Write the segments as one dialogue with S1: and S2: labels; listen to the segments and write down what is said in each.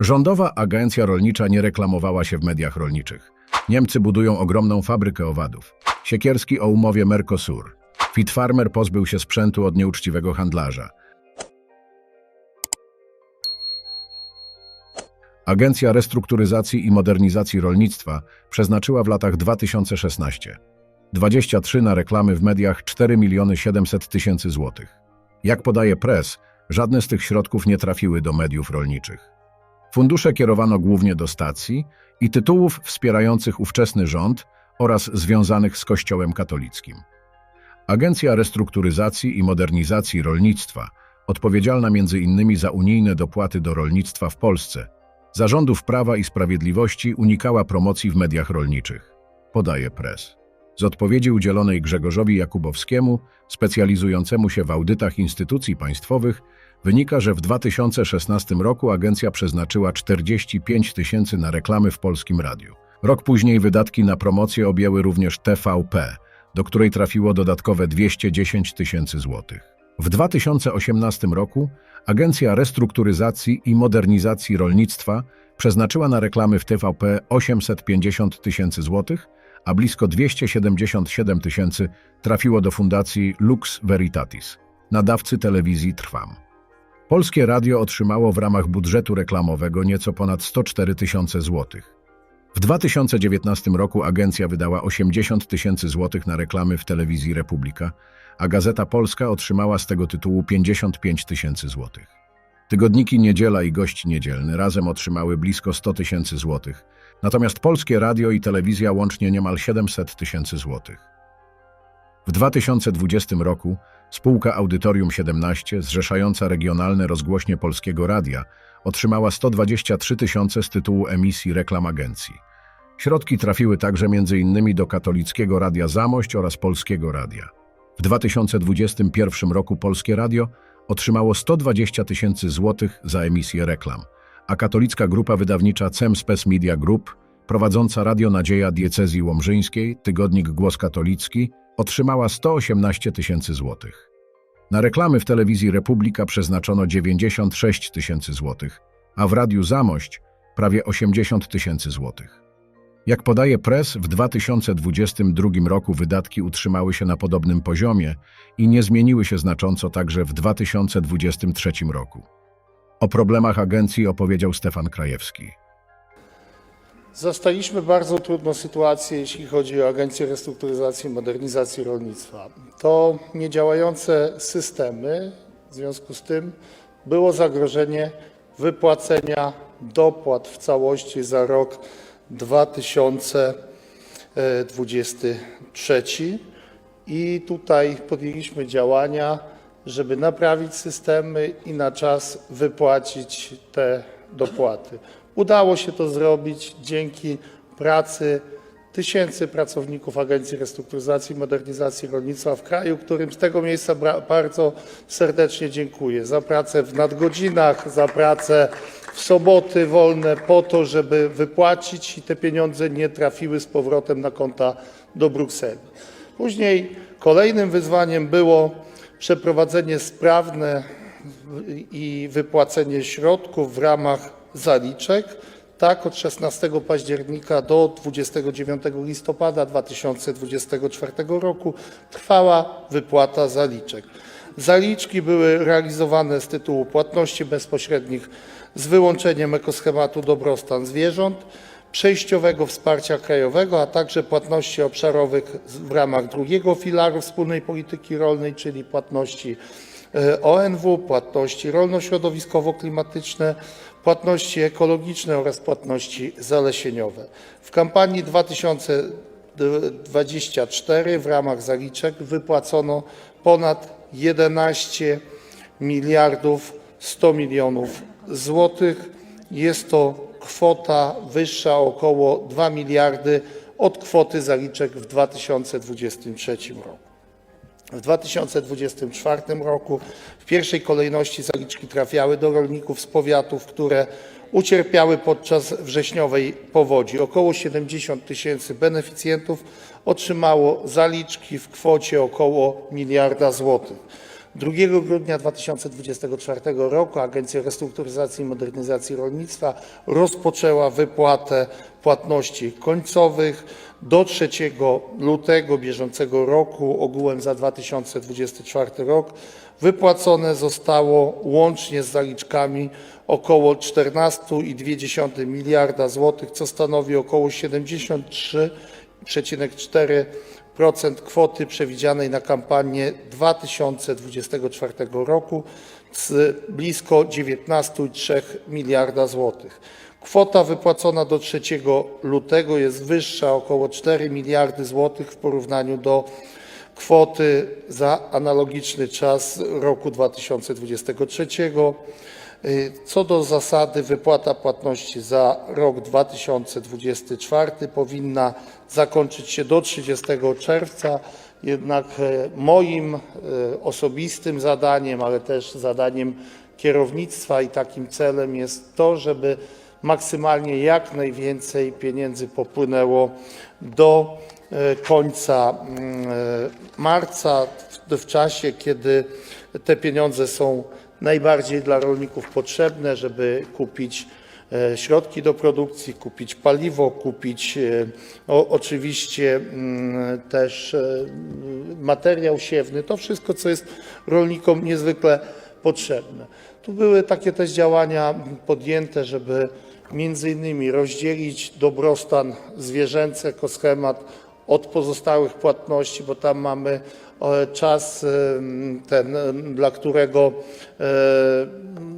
S1: Rządowa agencja rolnicza nie reklamowała się w mediach rolniczych. Niemcy budują ogromną fabrykę owadów. Siekierski o umowie Mercosur. Fit Farmer pozbył się sprzętu od nieuczciwego handlarza. Agencja Restrukturyzacji i Modernizacji Rolnictwa przeznaczyła w latach 2016 23 na reklamy w mediach 4 miliony 700 tysięcy złotych. Jak podaje press, żadne z tych środków nie trafiły do mediów rolniczych. Fundusze kierowano głównie do stacji i tytułów wspierających ówczesny rząd oraz związanych z Kościołem katolickim. Agencja Restrukturyzacji i Modernizacji Rolnictwa, odpowiedzialna m.in. za unijne dopłaty do rolnictwa w Polsce, za rządów Prawa i Sprawiedliwości unikała promocji w mediach rolniczych, podaje press. Z odpowiedzi udzielonej Grzegorzowi Jakubowskiemu, specjalizującemu się w audytach instytucji państwowych, wynika, że w 2016 roku agencja przeznaczyła 45 tysięcy na reklamy w polskim radiu. Rok później wydatki na promocję objęły również TVP, do której trafiło dodatkowe 210 tysięcy złotych. W 2018 roku Agencja Restrukturyzacji i Modernizacji Rolnictwa przeznaczyła na reklamy w TVP 850 tysięcy złotych, a blisko 277 tysięcy trafiło do fundacji Lux Veritatis, nadawcy telewizji Trwam. Polskie Radio otrzymało w ramach budżetu reklamowego nieco ponad 104 tysiące złotych. W 2019 roku agencja wydała 80 tysięcy złotych na reklamy w telewizji Republika, a Gazeta Polska otrzymała z tego tytułu 55 tysięcy złotych. Tygodniki Niedziela i Gość Niedzielny razem otrzymały blisko 100 tysięcy złotych, natomiast Polskie Radio i Telewizja łącznie niemal 700 tysięcy złotych. W 2020 roku spółka Audytorium 17, zrzeszająca regionalne rozgłośnie Polskiego Radia, otrzymała 123 tysiące z tytułu emisji reklam agencji. Środki trafiły także m.in. do Katolickiego Radia Zamość oraz Polskiego Radia. W 2021 roku Polskie Radio otrzymało 120 tysięcy złotych za emisję reklam, a katolicka grupa wydawnicza CEMSPES Media Group, prowadząca Radio Nadzieja Diecezji Łomżyńskiej, tygodnik Głos Katolicki, otrzymała 118 tysięcy złotych. Na reklamy w telewizji Republika przeznaczono 96 tysięcy złotych, a w Radiu Zamość prawie 80 tysięcy złotych. Jak podaje press, w 2022 roku wydatki utrzymały się na podobnym poziomie i nie zmieniły się znacząco także w 2023 roku. O problemach agencji opowiedział Stefan Krajewski.
S2: Zastaliśmy bardzo trudną sytuację, jeśli chodzi o Agencję Restrukturyzacji i Modernizacji Rolnictwa. To niedziałające systemy, w związku z tym było zagrożenie wypłacenia dopłat w całości za rok 2023 i tutaj podjęliśmy działania, żeby naprawić systemy i na czas wypłacić te dopłaty. Udało się to zrobić dzięki pracy tysięcy pracowników Agencji Restrukturyzacji i Modernizacji Rolnictwa w kraju, którym z tego miejsca bardzo serdecznie dziękuję za pracę w nadgodzinach, za pracę w soboty wolne po to, żeby wypłacić i te pieniądze nie trafiły z powrotem na konta do Brukseli. Później kolejnym wyzwaniem było przeprowadzenie sprawne i wypłacenie środków w ramach zaliczek. Tak, od 16 października do 29 listopada 2024 roku trwała wypłata zaliczek. Zaliczki były realizowane z tytułu płatności bezpośrednich z wyłączeniem ekoschematu dobrostan zwierząt, przejściowego wsparcia krajowego, a także płatności obszarowych w ramach drugiego filaru wspólnej polityki rolnej, czyli płatności e, ONW, płatności rolno-środowiskowo-klimatyczne, płatności ekologiczne oraz płatności zalesieniowe. W kampanii 2024 w ramach zaliczek wypłacono ponad 11 miliardów 100 milionów złotych. Jest to kwota wyższa o około 2 miliardy od kwoty zaliczek w 2023 roku. W 2024 roku w pierwszej kolejności zaliczki trafiały do rolników z powiatów, które ucierpiały podczas wrześniowej powodzi. Około 70 tysięcy beneficjentów otrzymało zaliczki w kwocie około miliarda złotych. 2 grudnia 2024 roku Agencja Restrukturyzacji i Modernizacji Rolnictwa rozpoczęła wypłatę płatności końcowych. Do 3 lutego bieżącego roku ogółem za 2024 rok wypłacone zostało łącznie z zaliczkami około 14,2 miliarda złotych, co stanowi około 73,4% kwoty przewidzianej na kampanię 2024 roku z blisko 19,3 miliarda złotych. Kwota wypłacona do 3 lutego jest wyższa o około 4 miliardy złotych w porównaniu do kwoty za analogiczny czas roku 2023. Y, Co do zasady wypłata płatności za rok 2024 powinna zakończyć się do 30 czerwca, jednak e, moim e, osobistym zadaniem, ale też zadaniem kierownictwa i takim celem jest to, żeby maksymalnie jak najwięcej pieniędzy popłynęło do e, końca mm, e, marca, w, czasie, kiedy te pieniądze są najbardziej dla rolników potrzebne, żeby kupić e, środki do produkcji, kupić paliwo, kupić o, oczywiście mm, też materiał siewny, to wszystko, co jest rolnikom niezwykle potrzebne. Tu były takie też działania podjęte, żeby między innymi rozdzielić dobrostan zwierzęcy jako schemat od pozostałych płatności, bo tam mamy e, czas em, ten, em, dla którego e,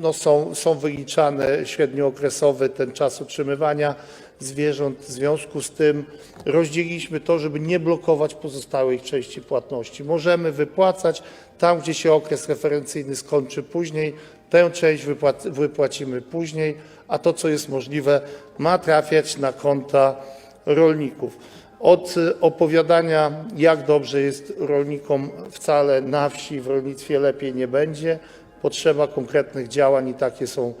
S2: no, są, są wyliczane średniookresowy ten czas utrzymywania zwierząt. W związku z tym rozdzieliliśmy to, żeby nie blokować pozostałej części płatności. Możemy wypłacać tam, gdzie się okres referencyjny skończy później, tę część wypłac- wypłacimy później, a to, co jest możliwe, ma trafiać na konta rolników. Od y, opowiadania, jak dobrze jest rolnikom wcale na wsi, w rolnictwie lepiej nie będzie. Potrzeba konkretnych działań i takie są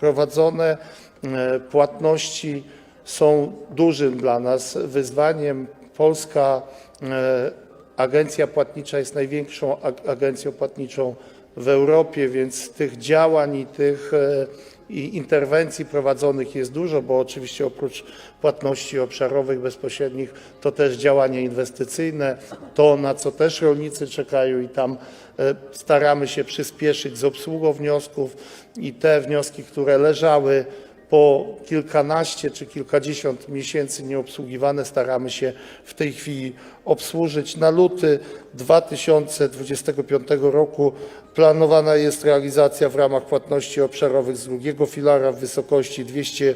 S2: prowadzone. E, Płatności są dużym dla nas wyzwaniem. Polska e, Agencja Płatnicza jest największą ag- agencją płatniczą w Europie, więc tych działań i tych e, i interwencji prowadzonych jest dużo, bo oczywiście oprócz płatności obszarowych bezpośrednich to też działania inwestycyjne, to na co też rolnicy czekają i tam e, staramy się przyspieszyć z obsługą wniosków i te wnioski, które leżały po kilkanaście czy kilkadziesiąt miesięcy nieobsługiwane staramy się w tej chwili obsłużyć. Na luty 2025 roku planowana jest realizacja w ramach płatności obszarowych z drugiego filara w wysokości 200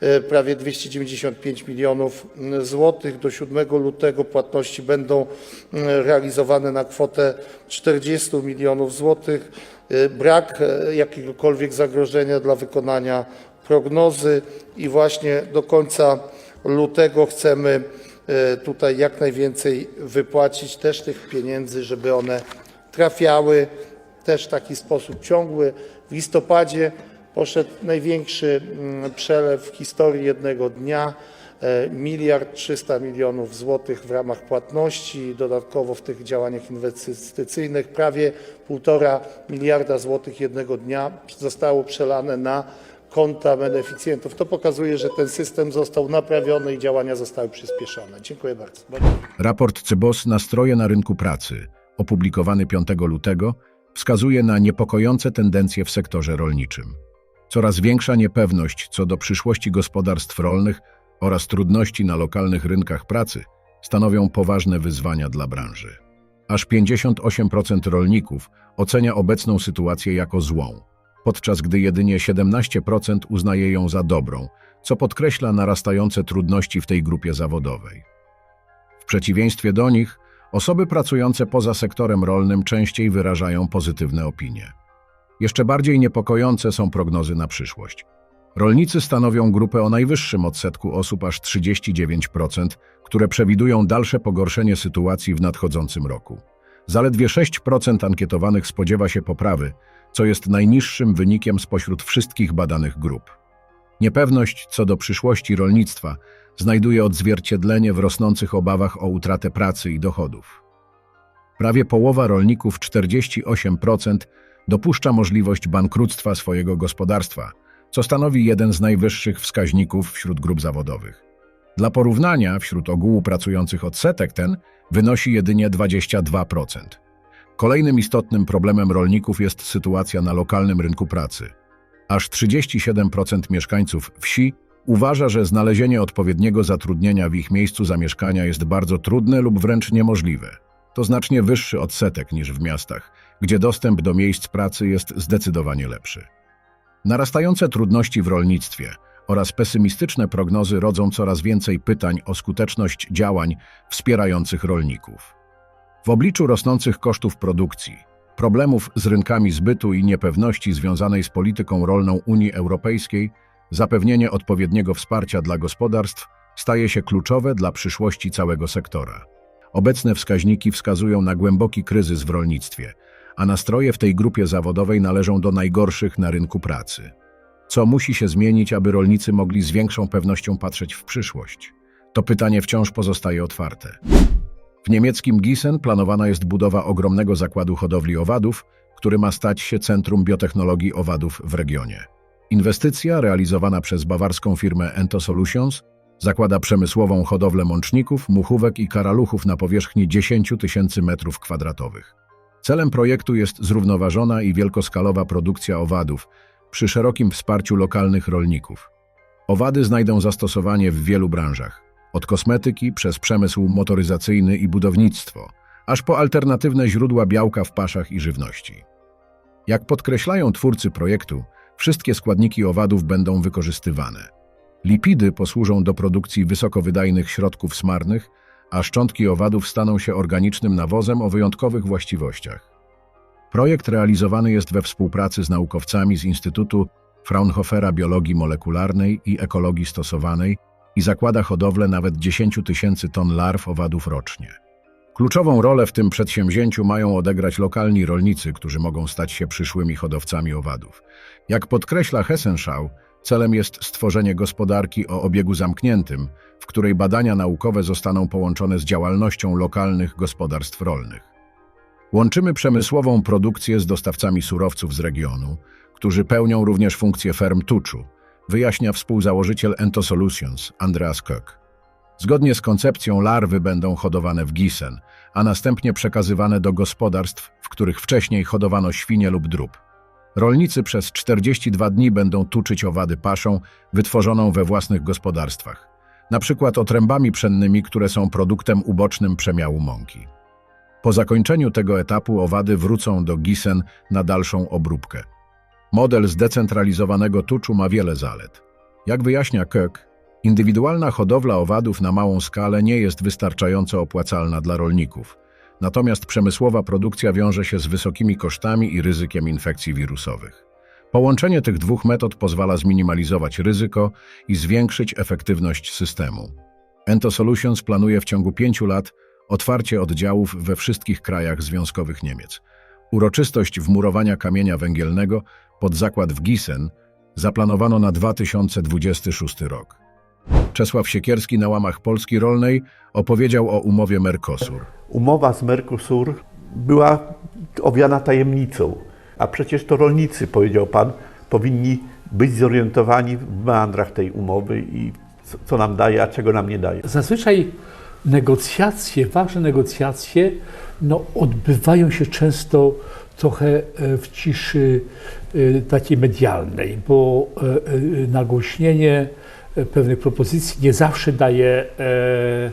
S2: e, prawie 295 milionów złotych. Do 7 lutego płatności będą mm, realizowane na kwotę 40 milionów złotych. E, Brak e, jakiegokolwiek zagrożenia dla wykonania prognozy i właśnie do końca lutego chcemy e, tutaj jak najwięcej wypłacić też tych pieniędzy, żeby one trafiały też w taki sposób ciągły. W listopadzie poszedł największy mm, przelew w historii jednego dnia. e, Miliard 300 milionów złotych w ramach płatności, dodatkowo w tych działaniach inwestycyjnych prawie 1,5 miliarda złotych jednego dnia zostało przelane na konta beneficjentów. To pokazuje, że ten system został naprawiony i działania zostały przyspieszone. Dziękuję bardzo.
S1: Raport CBOS Nastroje na rynku pracy, opublikowany 5 lutego, wskazuje na niepokojące tendencje w sektorze rolniczym. Coraz większa niepewność co do przyszłości gospodarstw rolnych oraz trudności na lokalnych rynkach pracy stanowią poważne wyzwania dla branży. Aż 58% rolników ocenia obecną sytuację jako złą, podczas gdy jedynie 17% uznaje ją za dobrą, co podkreśla narastające trudności w tej grupie zawodowej. W przeciwieństwie do nich, osoby pracujące poza sektorem rolnym częściej wyrażają pozytywne opinie. Jeszcze bardziej niepokojące są prognozy na przyszłość. Rolnicy stanowią grupę o najwyższym odsetku osób, aż 39%, które przewidują dalsze pogorszenie sytuacji w nadchodzącym roku. Zaledwie 6% ankietowanych spodziewa się poprawy, co jest najniższym wynikiem spośród wszystkich badanych grup. Niepewność co do przyszłości rolnictwa znajduje odzwierciedlenie w rosnących obawach o utratę pracy i dochodów. Prawie połowa rolników, 48%, dopuszcza możliwość bankructwa swojego gospodarstwa, co stanowi jeden z najwyższych wskaźników wśród grup zawodowych. Dla porównania, wśród ogółu pracujących odsetek ten wynosi jedynie 22%. Kolejnym istotnym problemem rolników jest sytuacja na lokalnym rynku pracy. Aż 37% mieszkańców wsi uważa, że znalezienie odpowiedniego zatrudnienia w ich miejscu zamieszkania jest bardzo trudne lub wręcz niemożliwe. To znacznie wyższy odsetek niż w miastach, gdzie dostęp do miejsc pracy jest zdecydowanie lepszy. Narastające trudności w rolnictwie oraz pesymistyczne prognozy rodzą coraz więcej pytań o skuteczność działań wspierających rolników. W obliczu rosnących kosztów produkcji, problemów z rynkami zbytu i niepewności związanej z polityką rolną Unii Europejskiej, zapewnienie odpowiedniego wsparcia dla gospodarstw staje się kluczowe dla przyszłości całego sektora. Obecne wskaźniki wskazują na głęboki kryzys w rolnictwie, a nastroje w tej grupie zawodowej należą do najgorszych na rynku pracy. Co musi się zmienić, aby rolnicy mogli z większą pewnością patrzeć w przyszłość? To pytanie wciąż pozostaje otwarte. W niemieckim Gießen planowana jest budowa ogromnego zakładu hodowli owadów, który ma stać się centrum biotechnologii owadów w regionie. Inwestycja, realizowana przez bawarską firmę Ento Solutions, zakłada przemysłową hodowlę mączników, muchówek i karaluchów na powierzchni 10 tysięcy metrów kwadratowych. Celem projektu jest zrównoważona i wielkoskalowa produkcja owadów przy szerokim wsparciu lokalnych rolników. Owady znajdą zastosowanie w wielu branżach, od kosmetyki przez przemysł motoryzacyjny i budownictwo, aż po alternatywne źródła białka w paszach i żywności. Jak podkreślają twórcy projektu, wszystkie składniki owadów będą wykorzystywane. Lipidy posłużą do produkcji wysokowydajnych środków smarnych, a szczątki owadów staną się organicznym nawozem o wyjątkowych właściwościach. Projekt realizowany jest we współpracy z naukowcami z Instytutu Fraunhofera Biologii Molekularnej i Ekologii Stosowanej i zakłada hodowlę nawet 10 tysięcy ton larw owadów rocznie. Kluczową rolę w tym przedsięwzięciu mają odegrać lokalni rolnicy, którzy mogą stać się przyszłymi hodowcami owadów. Jak podkreśla Hessenschau, celem jest stworzenie gospodarki o obiegu zamkniętym, w której badania naukowe zostaną połączone z działalnością lokalnych gospodarstw rolnych. Łączymy przemysłową produkcję z dostawcami surowców z regionu, którzy pełnią również funkcję ferm tuczu, wyjaśnia współzałożyciel Ento Solutions Andreas Koch. Zgodnie z koncepcją larwy będą hodowane w Gießen, a następnie przekazywane do gospodarstw, w których wcześniej hodowano świnie lub drób. Rolnicy przez 42 dni będą tuczyć owady paszą wytworzoną we własnych gospodarstwach, na przykład otrębami pszennymi, które są produktem ubocznym przemiału mąki. Po zakończeniu tego etapu owady wrócą do Gießen na dalszą obróbkę. Model zdecentralizowanego tuczu ma wiele zalet. Jak wyjaśnia Koch, indywidualna hodowla owadów na małą skalę nie jest wystarczająco opłacalna dla rolników, natomiast przemysłowa produkcja wiąże się z wysokimi kosztami i ryzykiem infekcji wirusowych. Połączenie tych dwóch metod pozwala zminimalizować ryzyko i zwiększyć efektywność systemu. Ento Solutions planuje w ciągu pięciu lat otwarcie oddziałów we wszystkich krajach związkowych Niemiec. Uroczystość wmurowania kamienia węgielnego pod zakład w Gießen zaplanowano na 2026 rok. Czesław Siekierski na łamach Polski Rolnej opowiedział o umowie Mercosur.
S3: Umowa z Mercosur była owiana tajemnicą, a przecież to rolnicy, powiedział Pan, powinni być zorientowani w meandrach tej umowy i co- co nam daje, a czego nam nie daje.
S4: Zazwyczaj negocjacje, ważne negocjacje, no, odbywają się często trochę e, w ciszy takiej medialnej, bo e, e, nagłośnienie pewnych propozycji nie zawsze daje e,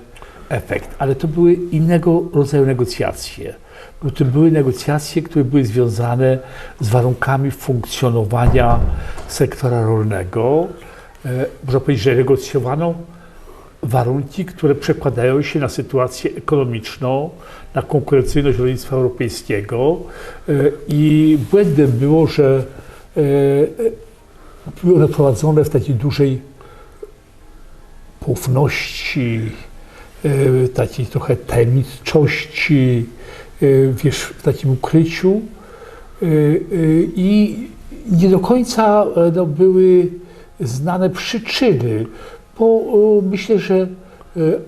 S4: efekt, ale to były innego rodzaju negocjacje. Bo to były negocjacje, które były związane z warunkami funkcjonowania sektora rolnego. E, Można powiedzieć, że negocjowano warunki, które przekładają się na sytuację ekonomiczną, na konkurencyjność rolnictwa europejskiego. E, i błędem było, że e, były one prowadzone w takiej dużej poufności, e, takiej trochę tajemniczości, wiesz, w takim ukryciu. I nie do końca no, były znane przyczyny, bo e, myślę, że e,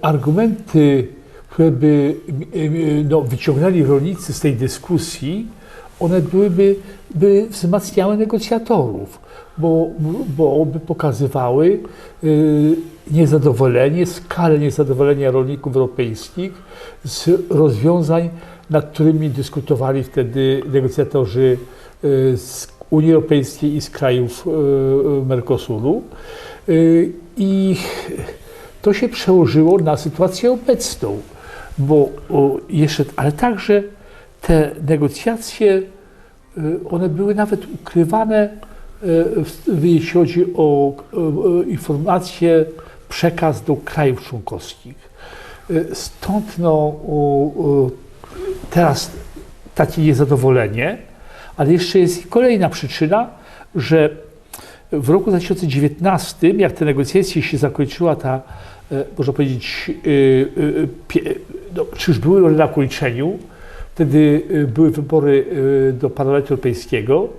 S4: argumenty, które by y, no, wyciągnęli rolnicy z tej dyskusji, one byłyby by wzmacniały negocjatorów, bo, bo by pokazywały niezadowolenie, skalę niezadowolenia rolników europejskich z rozwiązań, nad którymi dyskutowali wtedy negocjatorzy z Unii Europejskiej i z krajów y, Mercosuru. Y, I to się przełożyło na sytuację obecną, bo jeszcze, ale także te negocjacje, one były nawet ukrywane, jeśli chodzi o informacje, przekaz do krajów członkowskich. Stąd no, teraz takie niezadowolenie, ale jeszcze jest kolejna przyczyna, że w roku 2019, jak te negocjacje się zakończyła, ta, e, można powiedzieć, e, e, no, czy już były one na kończeniu, wtedy były wybory do Parlamentu Europejskiego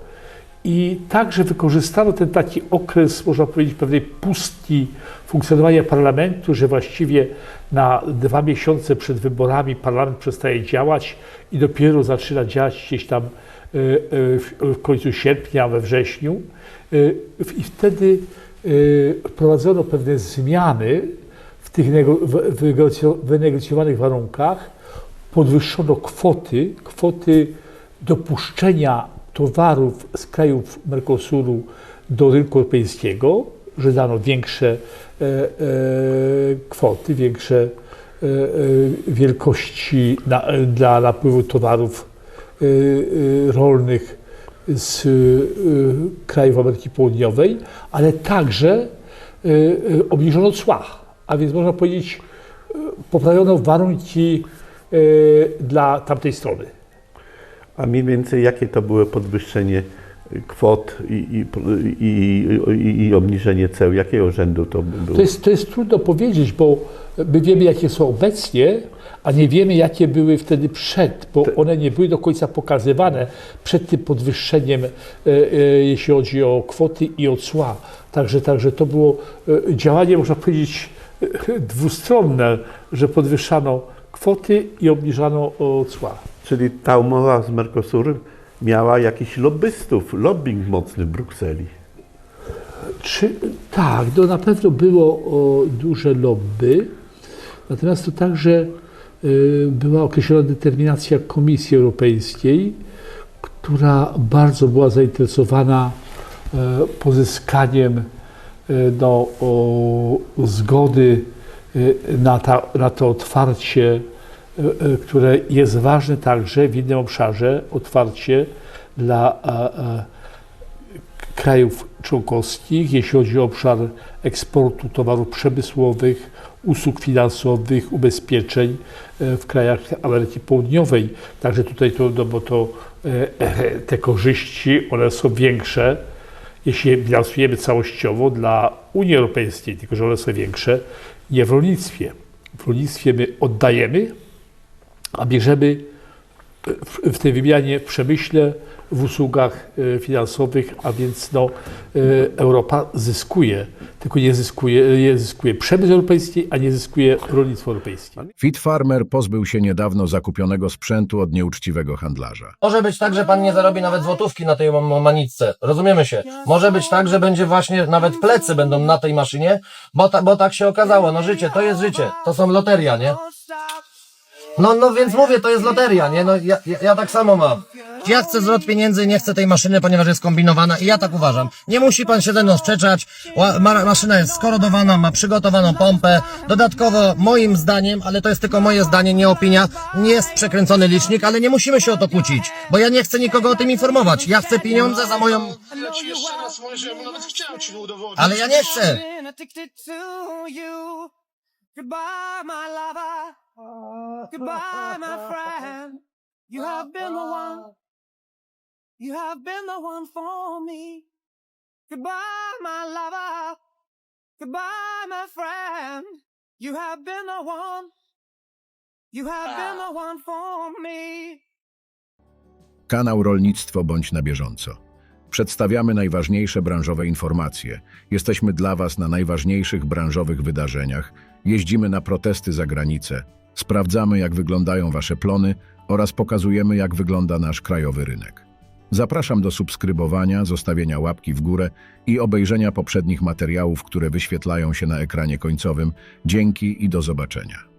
S4: i także wykorzystano ten taki okres, można powiedzieć, pewnej pustki funkcjonowania parlamentu, że właściwie na dwa miesiące przed wyborami parlament przestaje działać i dopiero zaczyna działać gdzieś tam w w końcu sierpnia, we wrześniu. W- I wtedy wprowadzono pewne zmiany w tych wynegocjowanych warunkach. Podwyższono kwoty, kwoty dopuszczenia towarów z krajów Mercosuru do rynku europejskiego, że dano większe e, e, kwoty, większe e, wielkości dla napływu towarów rolnych z e, krajów Ameryki Południowej, ale także obniżono cła, a więc można powiedzieć poprawiono warunki dla tamtej strony.
S3: A mniej więcej jakie to było podwyższenie kwot i, i, i, i, obniżenie ceł? Jakiego rzędu to było?
S4: To jest, to jest trudno powiedzieć, bo my wiemy, jakie są obecnie, a nie wiemy, jakie były wtedy przed, bo one nie były do końca pokazywane przed tym podwyższeniem, e, e, jeśli chodzi o kwoty i o cła. Także, także to było e, działanie, można powiedzieć, dwustronne, że podwyższano kwoty i obniżano cła.
S3: Czyli ta umowa z Mercosur miała jakichś lobbystów, lobbying mocny w Brukseli.
S4: Czy, tak, no na pewno było o, duże lobby, natomiast to także y, była określona determinacja Komisji Europejskiej, która bardzo była zainteresowana e, pozyskaniem e, no, o, zgody e, na, ta, na to otwarcie, które jest ważne także w innym obszarze, otwarcie dla krajów członkowskich, jeśli chodzi o obszar eksportu towarów przemysłowych, usług finansowych, ubezpieczeń e, w krajach Ameryki Południowej. Także tutaj to, no bo to e, e, te korzyści, one są większe, jeśli bilansujemy całościowo dla Unii Europejskiej, tylko że one są większe nie w rolnictwie. W rolnictwie my oddajemy, a bierzemy w, w tej wymianie w przemyśle, w usługach e, finansowych, a więc no, e, Europa zyskuje, tylko nie zyskuje, nie zyskuje przemysł europejski, a nie zyskuje rolnictwo europejskie.
S1: Fit Farmer pozbył się niedawno zakupionego sprzętu od nieuczciwego handlarza.
S5: Może być tak, że pan nie zarobi nawet złotówki na tej ma- maniczce. Rozumiemy się. Może być tak, że będzie właśnie nawet plecy będą na tej maszynie, bo, ta, bo tak się okazało. No życie, to jest życie. To są loteria, nie? No, no więc mówię, to jest loteria, nie? No ja, ja, ja tak samo mam. Ja chcę zwrot pieniędzy, nie chcę tej maszyny, ponieważ jest kombinowana i ja tak uważam. Nie musi pan się ze mną sprzeczać. Ła- Ma, maszyna jest skorodowana, ma przygotowaną pompę. Dodatkowo, moim zdaniem, ale to jest tylko moje zdanie, nie opinia, nie jest przekręcony licznik, ale nie musimy się o to kłócić, bo ja nie chcę nikogo o tym informować. Ja chcę pieniądze za moją...
S6: Ja ci jeszcze raz mówię, że ja nawet chciałem ci udowodnić.
S5: Ale ja nie chcę.
S7: been addicted to you. Goodbye, my lover. Goodbye, my friend. You have been the one. You have been the one for me. Goodbye, my lover. Goodbye, my friend. You have been the one. You have been the one for me.
S1: Kanał Rolnictwo bądź na bieżąco. Przedstawiamy najważniejsze branżowe informacje. Jesteśmy dla Was na najważniejszych branżowych wydarzeniach. Jeździmy na protesty za granicę. Sprawdzamy, jak wyglądają Wasze plony oraz pokazujemy, jak wygląda nasz krajowy rynek. Zapraszam do subskrybowania, zostawienia łapki w górę i obejrzenia poprzednich materiałów, które wyświetlają się na ekranie końcowym. Dzięki i do zobaczenia.